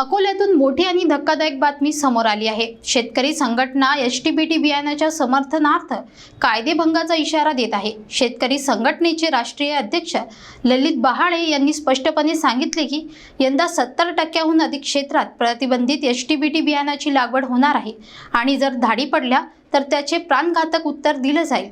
अकोल्यातून मोठी आणि धक्कादायक बातमी समोर आली आहे. शेतकरी संघटना एस टी बी टी बियाण्याच्या समर्थनार्थ कायदेभंगाचा इशारा देत आहे. शेतकरी संघटनेचे राष्ट्रीय अध्यक्ष ललित बहाळे यांनी स्पष्टपणे सांगितले की यंदा सत्तर टक्क्याहून अधिक क्षेत्रात प्रतिबंधित एस टी बी टी बियाण्याची लागवड होणार आहे. आणि जर धाडी पडल्या तर त्याचे प्राणघातक उत्तर दिलं जाईल.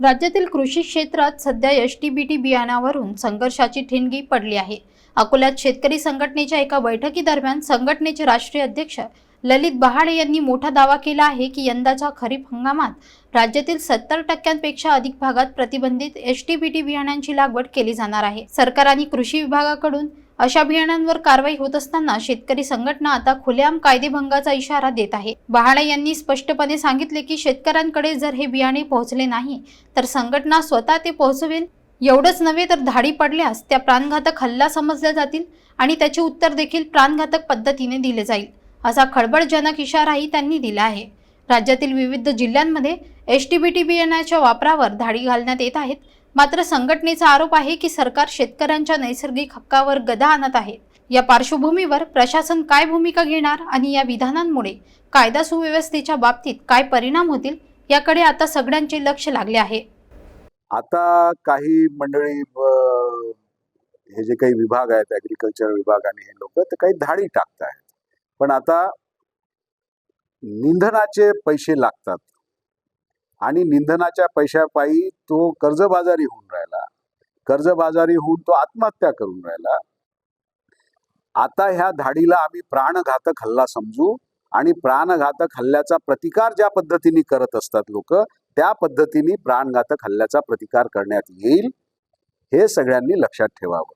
राज्यातील कृषी क्षेत्रात सध्या एस टी बी टी बियाणावरून संघर्षाची ठिणगी पडली आहे. अकोल्यात शेतकरी संघटनेच्या एका बैठकीदरम्यान संघटनेचे राष्ट्रीय अध्यक्ष ललित बहाडे यांनी मोठा दावा केला आहे की यंदाच्या खरीप हंगामात राज्यातील सत्तर टक्क्यांपेक्षा अधिक भागात प्रतिबंधित एस टी बी टी बियाणांची लागवड केली जाणार आहे. सरकार आणि कृषी विभागाकडून अशा बियाणांवर कारवाई होत असताना शेतकरी संघटना आता खुलेआम कायदेभंगाचा इशारा देत आहे. बहाळे यांनी स्पष्टपणे सांगितले की शेतकऱ्यांकडे जर हे बियाणे पोहोचले नाही तर संघटना स्वतः ते पोहोचवेल. एवढंच नव्हे तर धाडी पडल्यास त्या प्राणघातक हल्ला समजल्या जातील आणि त्याचे उत्तर देखील प्राणघातक पद्धतीने दिले जाईल असा खळबळजनक इशाराही त्यांनी दिला आहे. राज्यातील विविध जिल्ह्यांमध्ये एस टी बी टी बियाण्याच्या वापरावर धाडी घालण्यात येत आहेत. मात्र संघटनेचा आरोप आहे की सरकार शेतकऱ्यांच्या नैसर्गिक हक्कावर गदा आणत आहे. या पार्श्वभूमीवर प्रशासन काय भूमिका घेणार आणि या विधानांमुळे कायदा सुव्यवस्थेच्या बाबतीत काय परिणाम होतील याकडे आता सगळ्यांचे लक्ष लागले आहे. आता काही मंडळी हे जे काही विभाग आहेत ऍग्रिकल्चर विभाग आणि हे लोक ते काही धाडी टाकत आहेत पण आता निंधनाचे पैसे लागतात. आणि निंधनाच्या पैशापायी तो कर्जबाजारी होऊन राहिला. कर्जबाजारी होऊन तो आत्महत्या करून राहिला. आता ह्या धाडीला आम्ही प्राणघातक हल्ला समजू आणि प्राणघातक हल्ल्याचा प्रतिकार ज्या पद्धतीने करत असतात लोक त्या पद्धतीने प्राणघातक हल्ल्याचा प्रतिकार करण्यात येईल हे सगळ्यांनी लक्षात ठेवावं.